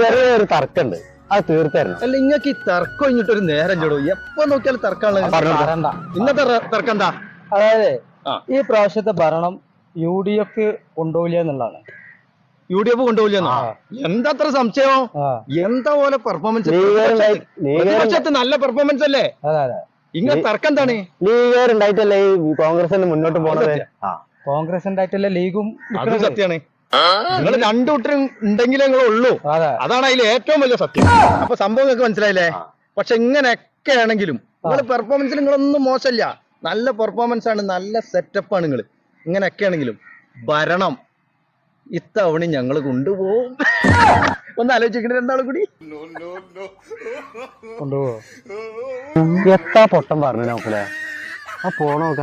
ചെറിയൊരു തർക്കമുണ്ട് അത് തീർത്തായിരുന്നു അല്ല ഇങ്ങക്ക് ഈ തർക്കം കഴിഞ്ഞിട്ടൊരു നേരം ചെടോ. എപ്പോ നോക്കിയാലും തർക്കമാണ് പറഞ്ഞോ. ഇന്നത്തെ തർക്കം എന്താ? അതായത് ഈ പ്രാവശ്യത്തെ ഭരണം യു ഡി എഫ് കൊണ്ടുപോയില്ല എന്നുള്ളതാണ്. യു ഡി എഫ് കൊണ്ടുപോയില്ലെന്നോ എന്താ അത്ര സംശയം? എന്താ പോലെ പെർഫോമൻസ് പ്രതിപക്ഷത്ത് നല്ല പെർഫോമൻസ് അല്ലേ? അതെ അതെ. ഇങ്ങനെ തർക്കം എന്താണ്? ലീഗർ ഉണ്ടായിട്ടല്ലേ ഈ കോൺഗ്രസ് മുന്നോട്ട് പോകുന്നത് കോൺഗ്രസ് ഉണ്ടായിട്ടല്ലേ ലീഗും സത്യമാണ് നിങ്ങൾ രണ്ടു കൂട്ടരും ഉണ്ടെങ്കിലേ നിങ്ങൾ ഉള്ളൂ. അതാണ് അതിൽ ഏറ്റവും വലിയ സത്യം. അപ്പൊ സംഭവം നിങ്ങൾക്ക് മനസ്സിലായില്ലേ? പക്ഷെ ഇങ്ങനെയൊക്കെ ആണെങ്കിലും നിങ്ങൾ പെർഫോമൻസിൽ നിങ്ങളൊന്നും മോശമില്ല. നല്ല പെർഫോമൻസ് ആണ് നല്ല സെറ്റപ്പ് ആണ് നിങ്ങൾ ഇങ്ങനെയൊക്കെ ആണെങ്കിലും ഭരണം ഇത്തവണ ഞങ്ങൾ കൊണ്ടുപോകും. ഒന്ന് ആലോചിക്കണ രണ്ടാളും കൂടി. കൊണ്ടുപോകും എത്താ പൊട്ടം പറഞ്ഞു നോക്കലേ ആ പോണോക്ക